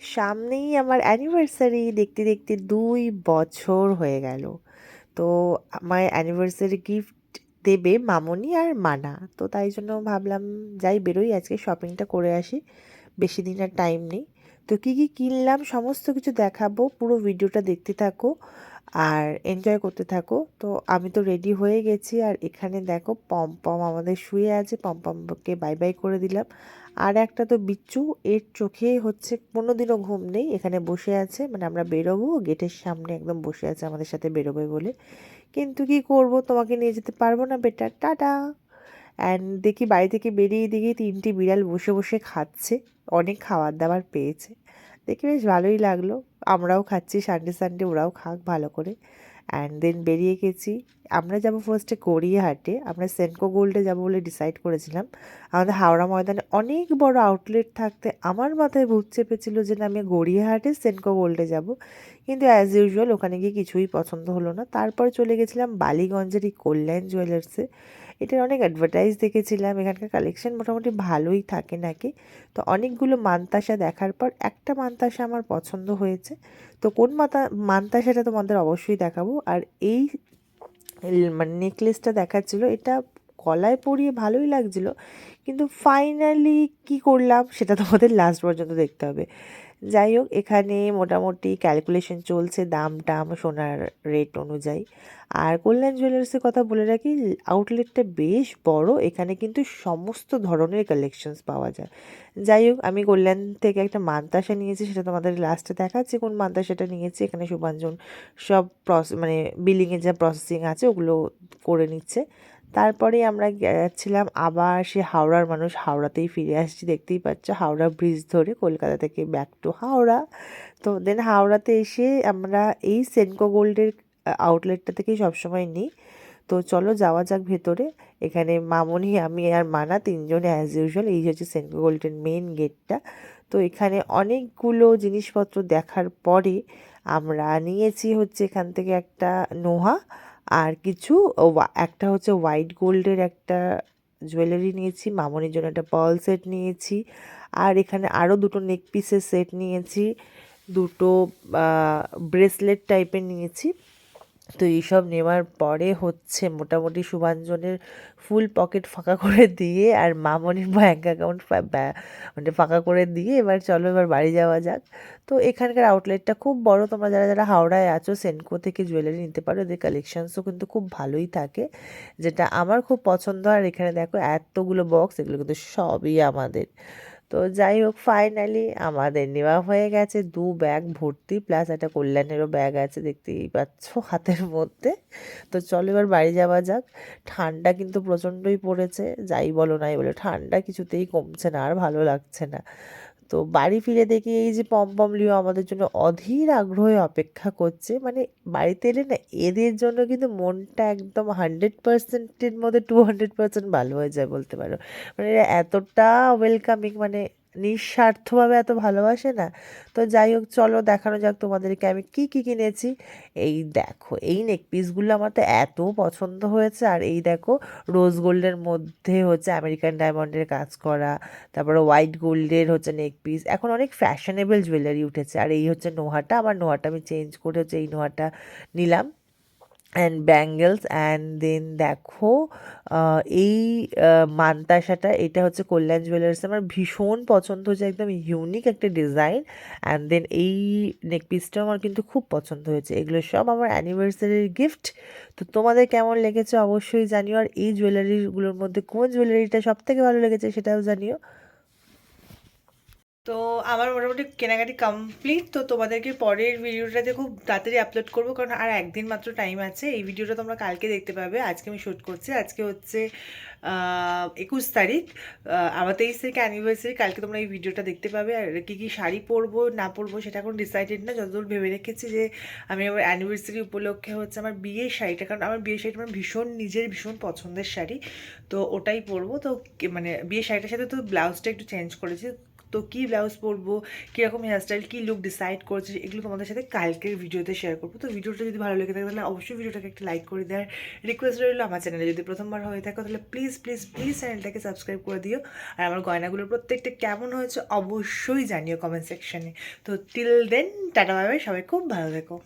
সামনেই আমার অ্যানিভার্সারি দেখতে দেখতে দুই বছর হয়ে গেল। তো আমার অ্যানিভার্সারি গিফট দেবে মামনি আর মানা। তো তাই জন্য ভাবলাম, যাই বেরোই, আজকে শপিংটা করে আসি। বেশি দিন আর টাইম নেই। তো কী কী কিনলাম, সমস্ত কিছু দেখাবো, পুরো ভিডিওটা দেখতে থাকো আর এনজয় করতে থাকো। তো আমি তো রেডি হয়ে গেছি আর এখানে দেখো পম পম আমাদের শুয়ে আছে, পম পমকে বাই বাই করে দিলাম। আর একটা তো বিচ্ছু, এর চোখে হচ্ছে কোনো দিনও ঘুম নেই, এখানে বসে আছে মানে আমরা বেরোবো, গেটের সামনে একদম বসে আছে আমাদের সাথে বেরোবে বলে। কিন্তু কি করব, তোমাকে নিয়ে যেতে পারব না বেটার টাটা। অ্যান্ড দেখি বাড়ি থেকে বেরিয়ে দেখি তিনটি বিড়াল বসে বসে খাচ্ছে। অনেক খাবার দাবার পেয়েছে। দেখে বেশ ভালোই লাগল। আমরাও খাচ্ছি সানডে সানডে ওরাও খাক ভালো করে। অ্যান্ড দেন বেরিয়ে গেছি। আমরা যাব ফার্স্টে গড়িয়াহাটে। আমরা সেনকো গোল্ডে যাব বলে ডিসাইড করেছিলাম। আমাদের হাওড়া ময়দানে অনেক বড় আউটলেট থাকতে আমার মাথায় ভূত চেপেছিল যে না, আমি গড়িয়াহাটে সেনকো গোল্ডে যাব। কিন্তু অ্যাজ ইউজুয়াল ওখানে গিয়ে কিছুই পছন্দ হলো না। তারপর চলে গেছিলাম বালিগঞ্জের এই কল্যাণ জুয়েলার্সে এটার অনেক অ্যাডভার্টাইজ দেখেছিলাম। এখানকার কালেকশন মোটামুটি ভালোই থাকে নাকি? তো অনেকগুলো মানতাসা দেখার পর একটা মান্তাসা আমার পছন্দ হয়েছে। তো কোন মাতা, মানতাসাটা তোমাদের অবশ্যই দেখাবো। আর এই মানে নেকলেসটা দেখাচ্ছিল, এটা গলায় পরিয়ে ভালোই লাগছিল। কিন্তু ফাইনালি কি করলাম, সেটা তোমাদের লাস্ট পর্যন্ত দেখতে হবে। যাই হোক, এখানে মোটামুটি ক্যালকুলেশন চলছে দাম টাম সোনার রেট অনুযায়ী। আর কল্যাণ জুয়েলার্সের কথা বলে রাখি আউটলেটটা বেশ বড়, এখানে কিন্তু সমস্ত ধরনের কালেকশনস পাওয়া যায়। যাই হোক, আমি কল্যাণ থেকে একটা মান্তাসা নিয়েছি, সেটা তোমাদের লাস্টে দেখাচ্ছি, কোন মান্তাসাটা নিয়েছি, এখানে শুভাঞ্জন সব প্রস মানে বিলিংয়ের যা প্রসেসিং আছে, ওগুলো করে নিচ্ছে। তারপরে আমরা যাচ্ছিলাম আবার সে হাওড়ার মানুষ হাওড়াতেই ফিরে আসছি, দেখতেই পাচ্ছ হাওড়া ব্রিজ ধরে কলকাতা থেকে ব্যাক টু হাওড়া। তো দেন হাওড়াতে এসে আমরা এই সেনকো গোল্ডের আউটলেটটা থেকেই সবসময় নিই। তো চলো যাওয়া যাক ভেতরে। এখানে মামনি, আমি আর মানা তিনজনে অ্যাজ ইউজুয়াল এই হচ্ছে সেনকো গোল্ডের মেন গেটটা তো এখানে অনেকগুলো জিনিসপত্র দেখার পরে আমরা নিয়েছি হচ্ছে এখান থেকে একটা নোহা। আর কিছু একটা হচ্ছে হোয়াইট গোল্ডের একটা জুয়েলারি নিয়েছি, মামনির জন্য একটা পার্ল সেট নিয়েছি, আর এখানে আরও দুটো নেক পিসের সেট নিয়েছি, দুটো ব্রেসলেট টাইপের নিয়েছি। তো এইসব নেওয়ার পরে হচ্ছে মোটামুটি শুভাঞ্জনের ফুল পকেট ফাঁকা করে দিয়ে আর মামনির ব্যাঙ্ক অ্যাকাউন্ট মানে ফাঁকা করে দিয়ে এবার চলো এবার বাড়ি যাওয়া যাক। তো এখানকার আউটলেটটা খুব বড়, তোমরা যারা যারা হাওড়ায় আছো সেনকো থেকে জুয়েলারি নিতে পারো। এদের কালেকশানসও কিন্তু খুব ভালোই থাকে। যেটা আমার খুব পছন্দ, আর এখানে দেখো এতগুলো বক্স এগুলো কিন্তু সবই আমাদের। তো যাই হোক ফাইনালি আমাদের নেওয়া হয়ে গেছে। দু ব্যাগ ভর্তি প্লাস একটা কল্যাণেরও ব্যাগ আছে, দেখতেই পাচ্ছ হাতের মধ্যে। তো চলো এবার বাড়ি যাওয়া যাক। ঠান্ডা কিন্তু প্রচণ্ডই পড়েছে, যাই বলো নাই বলো, ঠান্ডা কিছুতেই কমছে না, আর ভালো লাগছে না। তো বাড়ি ফিরে দেখি এই যে পমপম লিও আমাদের জন্য অধীর আগ্রহে অপেক্ষা করছে। মানে বাড়িতে এলে না এদের জন্য কিন্তু মনটা একদম হান্ড্রেড পার্সেন্টের মধ্যে টু হান্ড্রেড পার্সেন্ট ভালো হয়ে যায় বলতে পারো। মানে এরা এতটা ওয়েলকামিং মানে নিঃস্বার্থভাবে এত ভালোবাসে না। তো যাই হোক, চলো দেখানো যাক তোমাদেরকে আমি কি কি কিনেছি। এই দেখো, এই নেক পিসগুলো আমার তো এত পছন্দ হয়েছে। আর এই দেখো রোজ গোল্ডের মধ্যে হচ্ছে আমেরিকান ডায়মন্ডের কাজ করা, তারপরে হোয়াইট গোল্ডের হচ্ছে নেক পিস এখন অনেক ফ্যাশনেবল জুয়েলারি উঠেছে। আর এই হচ্ছে নোহাটা, আমার নোহাটা আমি চেঞ্জ করে হচ্ছে এই নোহাটা নিলাম। অ্যান্ড ব্যাঙ্গেলস অ্যান্ড দেন দেখো এই মান্তাসাটা এটা হচ্ছে কল্যাণ জুয়েলার্স আমার ভীষণ পছন্দ হয়েছে, একদম ইউনিক একটা ডিজাইন অ্যান্ড দেন এই নেক পিসটাও আমার কিন্তু খুব পছন্দ হয়েছে। এগুলো সব আমার অ্যানিভার্সারির গিফট তো তোমাদের কেমন লেগেছে অবশ্যই জানিও। আর এই জুয়েলারিগুলোর মধ্যে কোন জুয়েলারিটা সব থেকে ভালো লেগেছে সেটাও জানিও। তো আমার মোটামুটি কেনাকাটি কমপ্লিট তো তোমাদেরকে পরের ভিডিওটাতে খুব তাড়াতাড়ি আপলোড করব, কারণ আর একদিন মাত্র টাইম আছে। এই ভিডিওটা তোমরা কালকে দেখতে পাবে। আজকে আমি শ্যুট করছি। আজকে হচ্ছে একুশ তারিখ। আমার তেইশ তারিখে অ্যানিভার্সারি কালকে তোমরা এই ভিডিওটা দেখতে পাবে। আর কী কী শাড়ি পরবো, না পরবো, সেটা এখন ডিসাইডেড না। যতদূর ভেবে রেখেছি যে, আমি আমার অ্যানিভার্সারি উপলক্ষে হচ্ছে আমার বিয়ের শাড়িটা, কারণ আমার বিয়ের শাড়িটা আমার ভীষণ, নিজের ভীষণ পছন্দের শাড়ি। তো ওটাই পরবো। তো মানে বিয়ের শাড়িটার সাথে তো ব্লাউজটা একটু চেঞ্জ করেছি। তো কী ব্লাউজ পরবো কীরকম হেয়ারস্টাইল কী লুক ডিসাইড করছে এগুলো তোমাদের সাথে কালকের ভিডিওতে শেয়ার করব। তো ভিডিওটা যদি ভালো লেগে থাকে তাহলে অবশ্যই ভিডিওটাকে একটা লাইক করে দেওয়ার রিকোয়েস্ট রইল আমার চ্যানেলে যদি প্রথমবার হয়ে থাকো তাহলে প্লিজ প্লিজ প্লিজ চ্যানেলটাকে সাবস্ক্রাইব করে দিও। আর আমার গয়নাগুলো প্রত্যেকটা কেমন হয়েছে অবশ্যই জানিও কমেন্ট সেকশনে তো টিল দেন টাটা বাই, সবাই খুব ভালো থেকো।